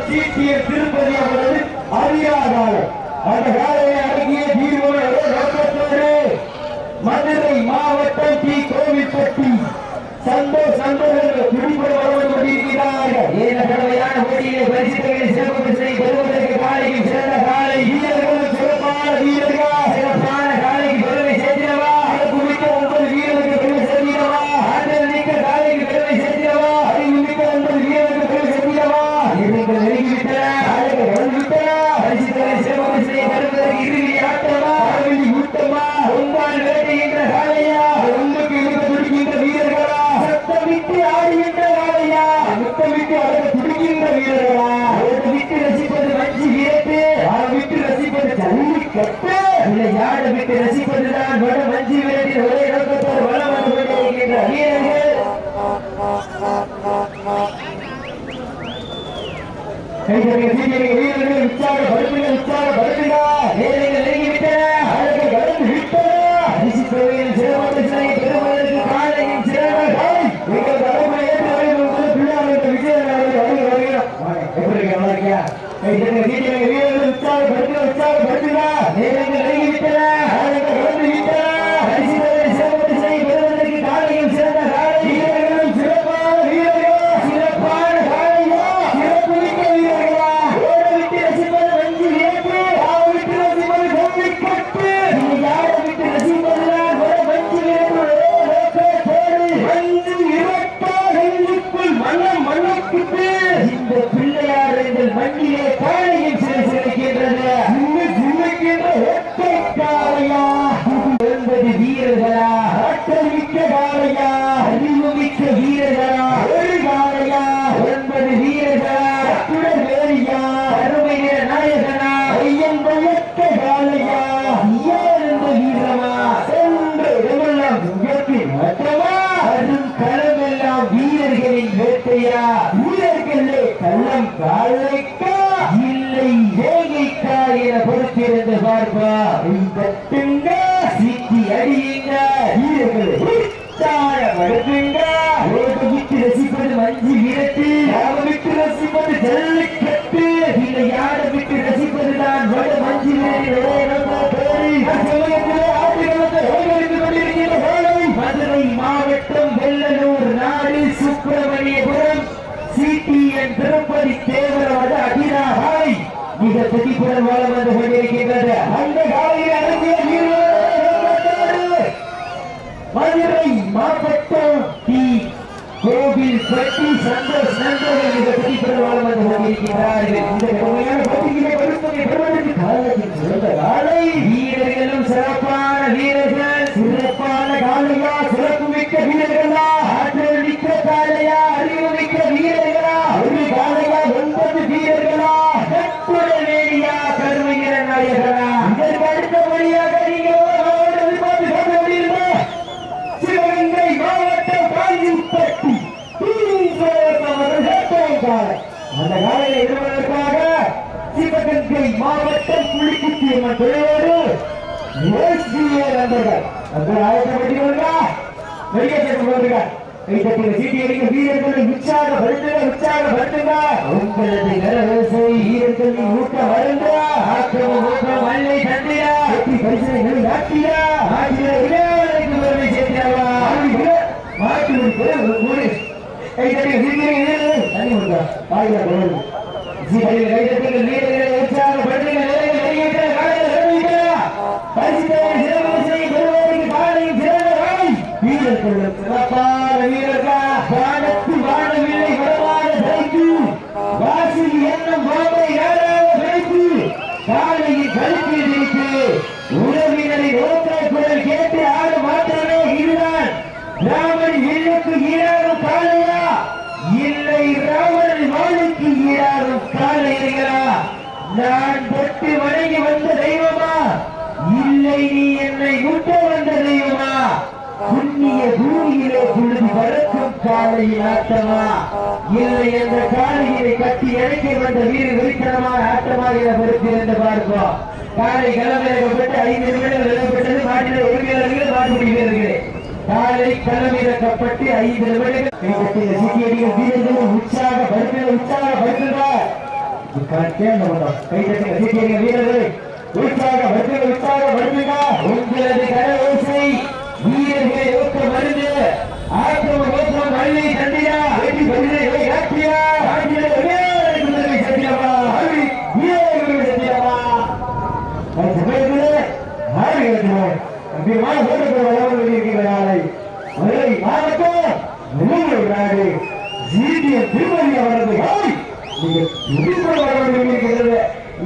சுப்பிரமணியபுரம் திருப்பதி அவரது அதிகாரம் அந்த காலையை அடங்கிய தீர்வோடு நோக்கத்தோடு மதுரை மாவட்டம் டி கோவில்பட்டி. சந்தோஷ் சந்தோஷங்கள் துடிப்பட வளர்ந்து கொண்டிருக்கிறார்கள் ஏன கடமையான போட்டியிலே பரிசுகளை சிறப்பு பரிசனை பெறுவதற்கு காலையில் சிறந்த வைத்து ரசிப்பதுதான் வட வஞ்சி வீரத்தின் ஒரே நோக்கத்தோடு வளம் வந்து கொண்டிருக்கின்ற வீரர்கள் கைதறிய சீனியர்கள் வீரர்கள் உற்சாகப்படுத்துங்க உற்சாகப்படுத்துங்க நேரங்கள் நெருங்கிவிட்டன அழகு கடந்து விட்டன அரிசி கோவையில் சிறப்பு சிலை பெறுவதற்கு காலையின் சிறந்த எங்கள் தலைமை ஏற்று வழிபடுவது பிள்ளையாருக்கு விஜயன் அவர்கள் வருகை வருகிறோம் எப்படி இருக்க நல்லா இருக்கியா கைதறிய சீனியர்கள் வீரர்கள் உற்சாகப்படுத்துங்க உற்சாகப்படுத்துங்க நேரங்கள் நெருங்கிவிட்டன அழகு கடந்து விட்டன அரிசி கோவையில் சிறப்பு சிலை பெறுவதற்கு காலையின் சிறந்த காலை வீரர்களும் சிறப்பான வீரர்கள் சிறப்பான காலையா சிறப்பு மிக்க வீரர்களா ஓட விட்டு ரசிப்பது வஞ்சி வியப்பு ஆவ விட்டு ரசிப்பது ஜல்லிக்கட்டு யார விட்டு ரசிப்பதுதான் வட வஞ்சி வியப்பு நோக்கத்தோடு வஞ்சி விரட்டா நெஞ்சுக்குள் மன்னம் மன்னிக்கிட்டு இந்த பிள்ளையார் எங்கள் மண்ணிலே காளையில் சிலை சிலைக்கின்றது இங்கு சிலைக்கின்ற ஒற்றை காளையா ஒன்பது வீரர்களா ஆற்றல் மிக்க காளையா அறிவு மிக்க வீரர்களா ஒரு காளையா ஒன்பது வீரர்களா அத்துடன் வேறியா அருமை நிற நாயகனா ஐயன் பயக்க காளையா ஏழந்த வீரமா சென்று இடமெல்லாம் உயர்த்தின் மற்றமா அரும் களமெல்லாம் வீரர்களின் வேட்டையா வீரர்களே கள்ளம் காளைக்கா இல்லை வேகைக்கா என பொறுத்திருந்த பார்ப்பா தட்டுங்க சிக்கி அடியுங்க வீரர்களை உற்சாகப்படுத்துங்க ஓட்டு விட்டு ரசிப்பது மஞ்சி விரட்டு யார விட்டு ரசிப்பது ஜல்லிக்கட்டு இல்லை யார விட்டு ரசிப்பது தான் வட மஞ்சி விரட்டு ஒரே நோக்கத்தோடு அச்சமயத்திலே ஆட்டுகளத்தை ஓய்வெடுத்துக் கொண்டிருக்கிற வேளை மதுரை மாவட்டம் வெள்ளலூர் நாடு சுப்பிரமணியபுரம் சிடிஎன் திருப்பதி தேவராஜ அகிலாகாய் மிக துடிப்புடன் வளம் வந்து கொண்டிருக்கின்றது. அந்த காலையில் மதுரை மாவட்டம் டி. கோவில் பட்டி சந்தோஷ் நண்பர்கள் மிக துடிப்புடன் வளம் வந்து கொண்டிருக்கிறார்கள் இந்த கடுமையான போட்டியிலே பரிசுத்தமை பெறுவதற்கு காலையில் சிறந்த காலை. வீரர்களும் சிறப்பான வீரர்கள். சிறப்பான காலையா சிறப்பு மிக்க வீரர்கள் ஆற்றல் மிக்க காலையா அறிவு மிக்க வீரர்களா ஒரு காலையா ஒன்பது வீரர்களா கட்டுரை வேலியா கருமையிற நாயகரா இதற்கு அடுத்தபடியாக நீங்கள் அவரோடு எதிர்பார்த்து சொல்ல முடியுமா சிவகங்கை மாவட்டம் காஞ்சிப்பட்டி அந்த காலையில் இருப்பதற்காக சிவகங்கை மாவட்டம் புலிக்குத்தி அம்மன் துறையோடு எஸ்பிஏ நண்பர்கள் நண்பர்கள் ஆயத்தப்பட்டீர்களா வெளியே சென்று போடுங்க சீட்டி அடிக்க வீரர்களை உற்சாகப்படுத்துங்க உற்சாகப்படுத்துங்க உங்களது கரவரிசை வருங்க. ஆக்கிரம ஊக்கம் தந்திரா வெற்றி மாற்றி வீரர்கள் தண்ணி கொடுங்க. வீரர்களை நான் தொட்டு வணங்கி வந்த தெய்வமா இல்லை நீ என்னை முட்ட வந்த தெய்வமா? புண்ணிய பூமியிலே புழுதி பறக்கும் காலையில் ஆட்டமா? இல்லை என்ற காலையிலே கட்டி இறக்கி வந்த வீடு வெளித்தனமான ஆட்டமாக இதை என்று பார்ப்போம். காலை கிளம்பிறக்கப்பட்டு ஐந்து நிமிடங்கள் நிலப்பட்டது மாட்டின உரிமையாளர்கள் மாட்டுப்படி வீரர்களே. காலை கிளம்பிறக்கப்பட்டு ஐந்து நிமிடங்கள் கைப்பற்றிய சிக்கியடிகள் வீரர்களும் உற்சாக படுத்துங்க உற்சாக படுத்துங்க கைப்பற்றிய சிக்கியடிகள் வீரர்கள். உற்சாக வெற்றி உற்சாக வெற்றிகா உங்களது வீரர்களை ஊக்க மருந்து ஆக்கம் ஓக்கம் வள்ளி தந்தியா வெற்றி பரிசை காட்டியா ஆட்டிய வீரர்களுக்கு சத்தியமா அருவி வீரர்களுக்கு சத்தியமா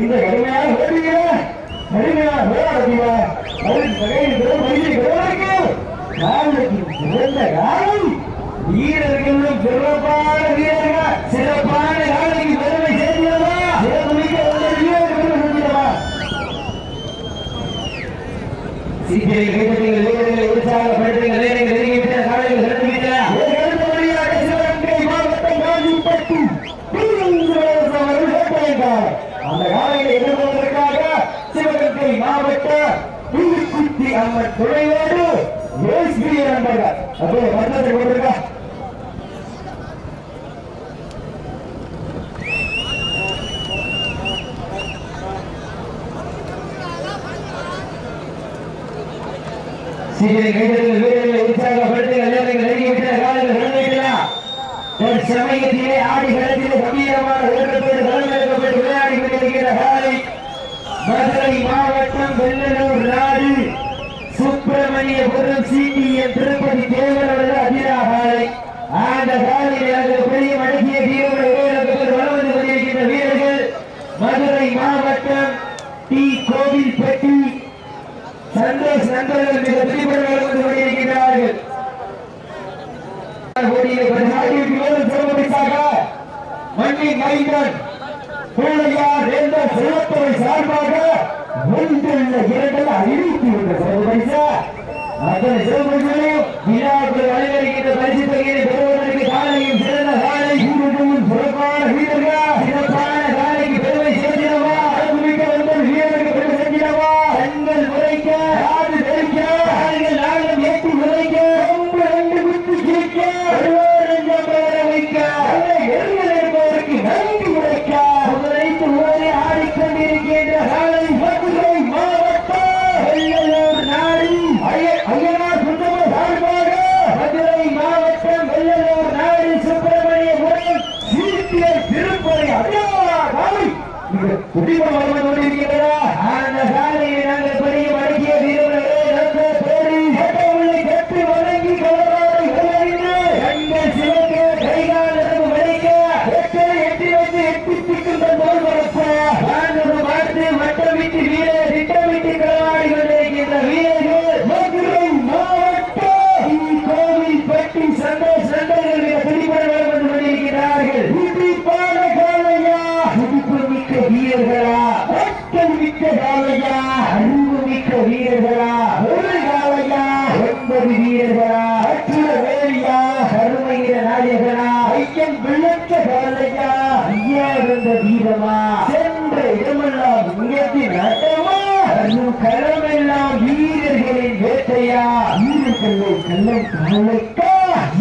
இந்த கடுமையான வேடிக்கை கடுமையான போராட்டத்தியா நாளைக்கு சிறந்த காலம் வீரர்களும் சிறப்பான வீரர்கள் சிறப்பான காலைக்கு பெருமை சேர்ந்ததா சிறப்பு மிக்க ஒரு வீரர்கள் செஞ்சிடவா சிபிஐ கைப்பற்றிகள் வீரர்களை உற்சாகப்படுத்துங்கள் நேரங்கள் நெருங்கிவிட்டன காலையில் செலுத்திவிட்டன அடுத்தபடியாக சிவகங்கை மாவட்டம் காஞ்சிப்பட்டி அந்த காலையை எதிர்கொள்வதற்காக சிவகங்கை மாவட்ட புதுக்குத்தி அம்மன் துணையோடு எஸ்பி நண்பர்கள். சீக்கிரம் கைதர்கள் வீரர்களை உற்சாகப்படுத்துங்கள். நேரங்கள் நெருங்கிவிட்டன நடந்துவிட்டன சமயத்திலே ஆடி களத்திலே கம்பீரமான ஒழுக்கத்தோடு களமிறக்கப்பட்டு விளையாடி கொண்டிருக்கிற காலை மதுரை மாவட்டம் வெள்ளலூர் நாடு சுப்பிரமணியபுரம் சிடிஎம் திருப்பதி தேவரோட அதிராகாலை அந்த காலையில் அந்த பெரிய மடக்கிய தீவிர வளர்ந்து கொண்டிருக்கின்ற வீரர்கள் மதுரை மாவட்டம் டி. கோவில்பட்டி நண்பர்கள் மிக பிடிபட வளர்ந்து கொண்டிருக்கிறார்கள் கோடியை மைந்தன் பிள்ளையார் என்ற சிறப்புரை சார்பாக ஒன்றுள்ள இரண்டு அறிவித்து விட்ட சிறப்பு பரிசா அத்தனை விழாக்கள் அனைவருக்கின்ற பரிசு தொகையை பெறுவதற்கு காலையும் சிறந்த காலை வீரர்களும் சிறப்பான வீரர்கள் சிறப்பான காலைக்கு பெருமை சேர்த்திடவா அன்புமிக்க வந்தல் வீரருக்கு பெருமை சேர்த்திடவா கண்கள் உரைக்க காது தெரிக்க கால்கள் நாளும் எட்டி உரைக்க கொம்பு ரெண்டு குத்து கிழிக்க ஒருவர் நெஞ்சம் பெற வைக்க அந்த எரிகள் இருப்பவருக்கு நன்றி உரைக்க உரைத்து உரை ஆடிக்கொண்டிருக்கின்ற காலை மதுரை மாவட்டம் வெள்ளலூர் நாடு ஐய- ஐயனார் சுந்தர சார்பாக மதுரை மாவட்டம் வெள்ளலூர் நாடு சுப்பிரமணியபுரம் சீர்த்திய திருப்பதி அடியாரா காலை மிக குடிமம் வருவது கொண்டிருக்கிறதா அந்த சாலையை நாங்கள் பெரிய மடக்கிய வீரர்களே நல்ல பேரி சட்டமுள்ளை கட்டி வணங்கி கலவாரை விளையாடினு கண்கள் சிவக்க கைகால் நரம்பு வலிக்க எட்டை எட்டி வந்து எட்டி திக்கும் போல் வரப்ப நாங்கள் பார்த்து வட்டமிட்டு வீர திட்டமிட்டு களவாடி கொண்டிருக்கின்ற வீரர்கள் மதுரை மாவட்டம் கோவில் பட்டி சந்தோஷ் சண்டைகள் மிக பிடிபட வந்து கொண்டிருக்கிறார்கள் துடிப்பான காலையா துடிப்பு மிக்க வீரர்களா பட்டம் மிக்க காலையா? அறிவு மிக்க வீரர்களா? ஒரு காலையா? ஒன்பது வீரர்களா? அச்சுர வேலையா? கருமையிற நாயகனா? ஐயன் விளக்க காலையா? ஐயா இருந்த வீரமா? சென்ற இடமெல்லாம் உயர்த்தி நட்டமா அருள் களமெல்லாம் வீரர்களின் வேட்டையா? வீரர்களை கள்ளம் காலைக்கா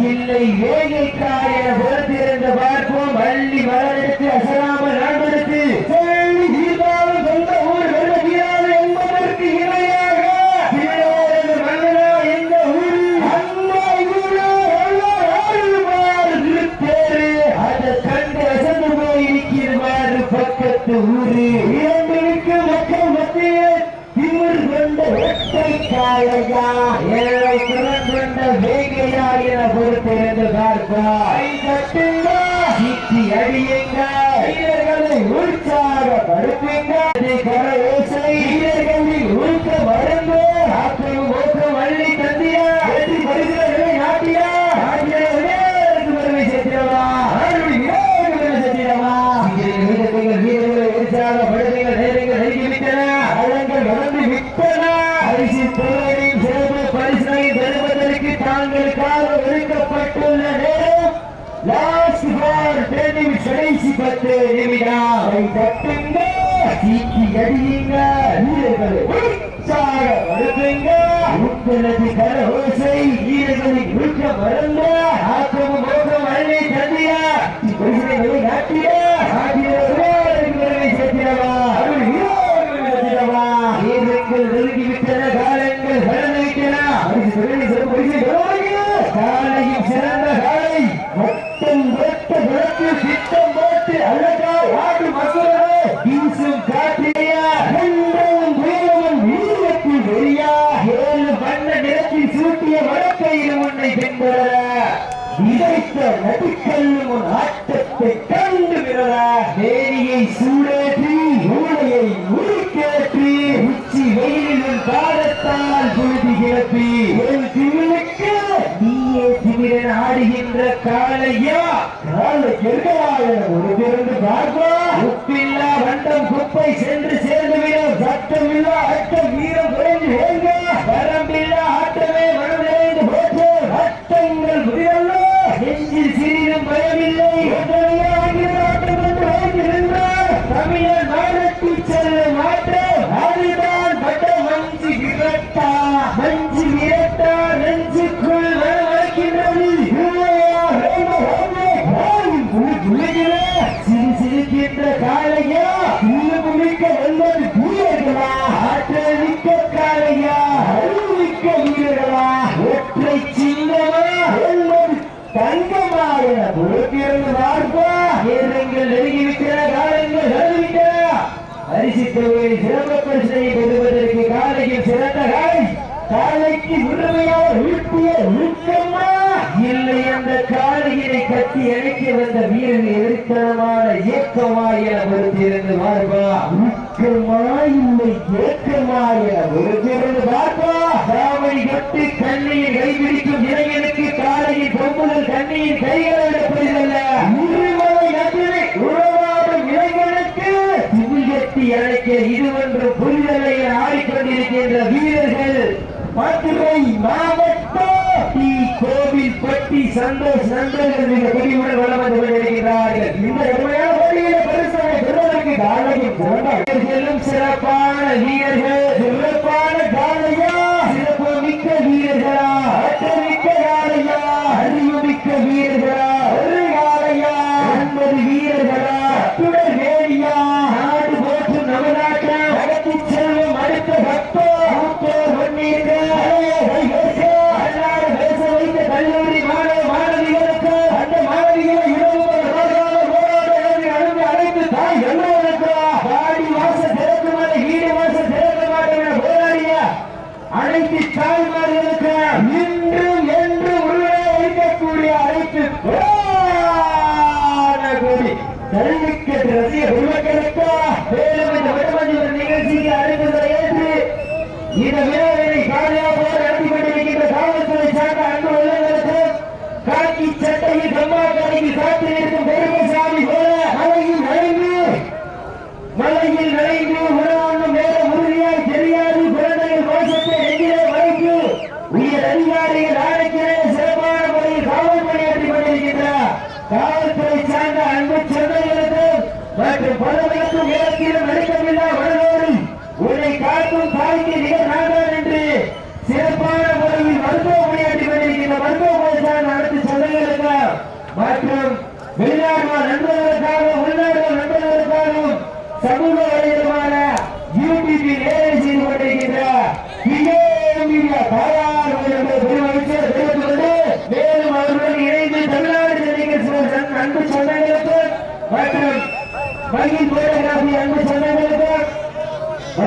இல்லை வேகைக்கா என பொறுத்திருந்த பார்ப்போம். வள்ளி வர ஊரு இரண்டிற்கு மக்கள் திமிர் கொண்ட ஏழை திறன் கொண்ட வேகையா என பொறுத்திருந்து பார்ப்பாய் பரிசு துறையையும் சிறப்பு பரிசனை பெறுவதற்கு தாங்களுக்காக ஒதுக்கப்பட்டுள்ள நேரம் லாஸ்ட் ஃபார் டென் நிமிஷம் கடைசி பத்து நிமிடம். கை தட்டுங்க அடியுங்க வீரர்களை உற்சாக உங்களது கரஹோசை வீரர்களை மறந்த ஆக்கமும் மோகம் அருளை தந்தியா கொள்கைகளை நாட்டிய ஆகியோருக்கு பெருமை சேர்த்திடவா அருள் ஹீரோக்கள் சேர்த்திடவா வீரர்கள் நெருங்கிவிட்டன காலங்கள் கடந்து விட்டன பரிசு பெருமை சிறப்பு சிறந்த காலை மொத்தம் வெட்ட விளக்கு திட்டம் போட்டு அழகா வீசும் காற்றியா வெள்ளம் வீரத்தில் வெறியா ஏழு வண்ண நிறத்தில் சூட்டிய வழக்கையில் உன்னை உன் ஆட்டத்தை கண்டு விரலா. தேனியை சூட உப்பில்லா வண்டம் குப்பை சென்று சேர்ந்துவிடும். சட்டமில்லா அட்டம் வீரம் குறைந்து ஓங்க வரம்பில்லா ஆட்டமே மனம் நிறைந்து போச்சு. அட்டங்கள் புரியல்ல நெஞ்சில் சிறிதும் பயமில்லை. ஆட்டம் நின்றார். தமிழர் செல்ல மாட்டோம். அதுதான் மஞ்சு விரட்டா. மஞ்சு விரட்டா அரிசி தொகையை சிறப்பு பிரச்சனையை பெறுவதற்கு காலையில் சிறந்த காலை. காலைக்கு முழுமையாக வீழ்த்திய ஊக்கமா இல்லை அந்த காலையினை கட்டி அணைக்க வந்த வீரன் எதிர்த்தனமான இயக்கமா என பொறுத்திருந்து பார்ப்பா. ஊக்கமா இல்லை இயக்கமா என பொறுத்திருந்து பார்ப்பா. தாவணி கட்டி கண்ணையை கைபிடிக்கும் இளைஞனுக்கு காலையில் பொம்புதல் கண்ணியின் கை கோவில்பட்டி சந்தோஷ் மிக வளம் வந்து கொண்டிருக்கிறார்கள் இந்த கடுமையான போட்டியில பரிசாக பெறுவதற்கு காலையும் செல்லும் சிறப்பான வீரர்கள் சிறப்பான காலையா சிறப்பு மிக்க வீரர்களா ஆற்றல் மிக்க காலையா அறிவு மிக்க வீரர்களா ஒரு காலையா ஒன்பது வீரர்களா அத்துடன் வேலியா நாடு போற்று நவநாட்டம் நடத்தி செல்வம் அடுத்த பக்தம் மூத்தோர் வன்னீர்கள் அன்னாடு பேச வைத்த கல்லூரி மாணவ மாணவிகளுக்கு அந்த மாணவிகளை இரவு ரோஜாவை போராட எழுதி அனுப்பி அழைத்து தாய் எல்லோருக்கு பாடி வாச திறக்கு மாட்டை வீடு வாச திறக்க மாட்டேன் என போராடிய அனைத்து தாய்மார்களுக்கு இன்றும் என்று உள்ளே இருக்கக்கூடிய அனைத்து கோடி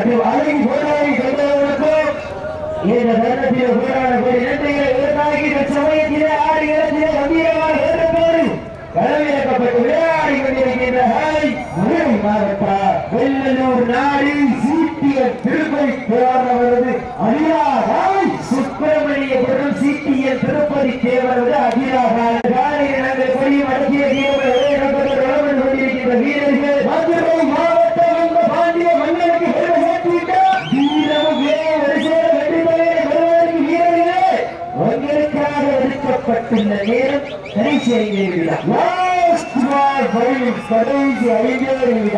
மற்றும் அழகி போராடி சொந்தங்களுக்கும் இந்த தருணத்தில் போராடக்கூடிய இனத்தைகளை இந்த சமயத்திலே ஆறு இடத்திலே கம்பீரமாக இருந்தபோது களமிறக்கப்பட்டு விளையாடி கொண்டிருக்கின்ற ஹாய் மதுரை மாவட்ட வெள்ளலூர் நாடு சீட்டிய திருப்பதி தேவரது அடியாராய் சுப்பிரமணியபுரம் சீட்டிய திருப்பதி தேவரது அடியாராய் காலையில் கடைசி ஐந்து கடைசி ஐந்து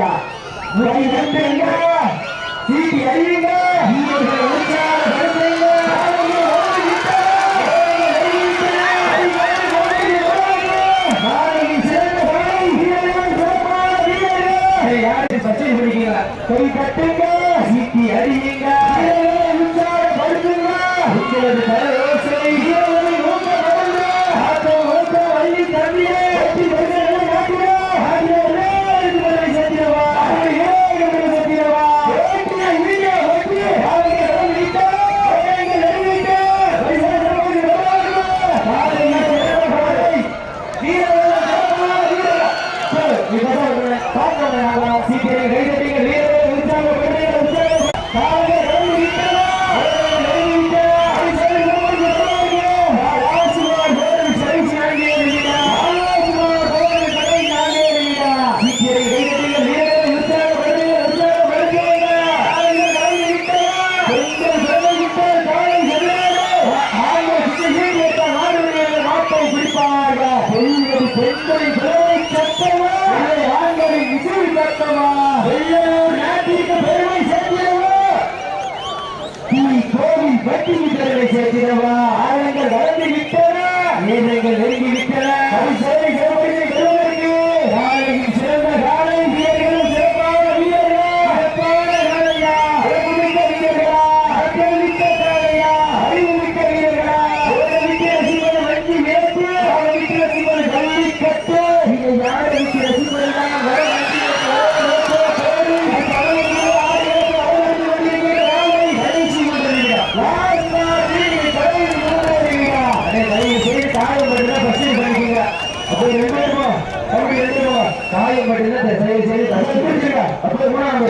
காயம் மட்டும்தான் தயவு செய்து தடுத்துருங்க அப்படி மூணாம்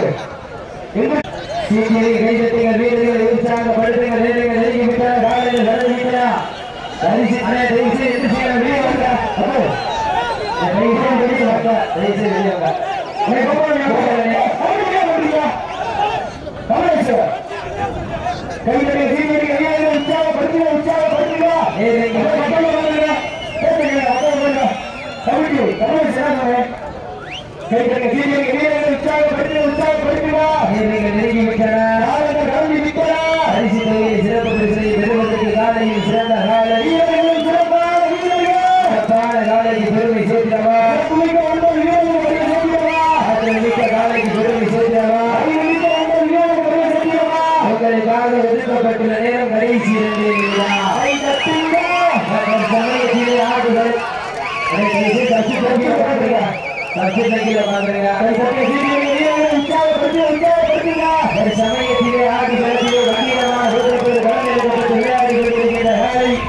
சீக்கிரம் கைதட்டுங்க வீரர்கள் உற்சாகப்படுத்துங்க நேரங்கள் நெருங்கி காலையில் தரிசி அண்ணே தயவு செய்து செய்யலாம் வெளியே வாங்க. அப்போ தயவு செய்து வெளியே வாங்க. தயவு செய்து வெளியே வாங்க கைதட்டுங்க சீக்கிரம் வீரர்கள் உற்சாகப்படுத்துங்க உற்சாகப்படுத்துங்க நேரங்கள் நெருங்கி விட்டன காலங்கள் கடந்து விட்டன அரிசி தொகையை சிறப்பு பரிசனை பெறுவதற்கு காலையில் சிறந்த காலை வீரர்கள் சிறப்பான வீரர்கள் சிறப்பான காலைக்கு பெருமை சேர்க்கிறவா சிறப்புமிக்க வந்த வீரர்கள் பெருமை சேர்க்கிறவா ஆற்றல் மிக்க காலைக்கு பெருமை சேர்க்கிறவா அறிவு மிக்க வந்த வீரர்கள் பெருமை சேர்க்கிறவா உங்களுக்காக ஒதுக்கப்பட்டுள்ள நேரம் கடைசி இரண்டு நிமிடம். கை தட்டுங்க. மற்றும் சமயத்திலே ஆடுகள் அதை கைது தச்சு தங்கில பாக்குறீங்க தச்சு தங்கில பாக்குறீங்க அதை தட்டி சீக்கிரம் வீரர்கள் உற்சாகப்படுத்தி உற்சாகப்படுத்துங்க ஒரு சமயத்திலே ஆடி களத்திலே கம்பீரமான சூத்திரத்தில் கலந்தெடுக்கப்பட்டு விளையாடி கொண்டிருக்கின்ற வேலை மதுரை மாவட்டம் வெள்ளலூர் நாடு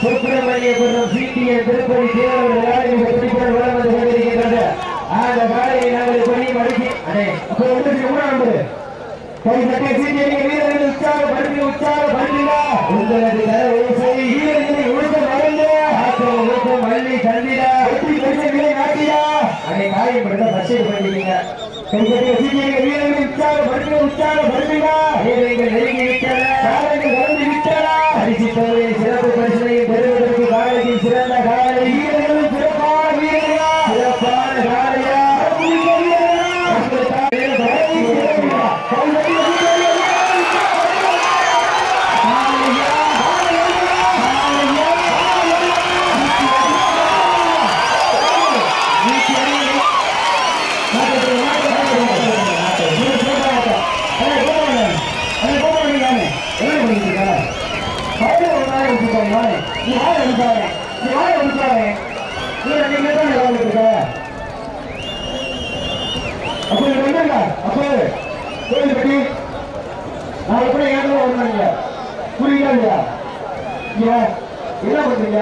சுப்பிரமணியபுரம் சிடிஎன் திருப்பதி தேவர் விளையாடி துடிப்புடன் வளம் வந்து கொண்டிருக்கின்றது அந்த காலையை நாங்கள் பண்ணி மடக்கி அடே அப்போ உங்களுக்கு மூணாம் நம்பர் கை தட்டி சீட்டியை வீரர்கள் உற்சாகப்படுத்தி உற்சாகப்படுத்துங்க உங்களது கரவோசை வீரர்களை உழுக்க மறந்து ஆக்கம் ஊக்கம் வள்ளி தந்திடா வெற்றி பரிசுகளை நாட்டியா அதை காயப்படுத்த பச்சை பண்ணிட்டீங்க கை தட்டி சீட்டியை வீரர்கள் உற்சாகப்படுத்தி உற்சாகப்படுத்துங்க வீரர்கள் நெருங்கி விட்டன. காலங்கள் கடந்து விட்டன. பரிசு தொகையை சிறப்பு பரிசனையும் பெறுவதற்கு காலத்தில் சிறந்த காலை இல்லையா என்ன பண்றீங்க?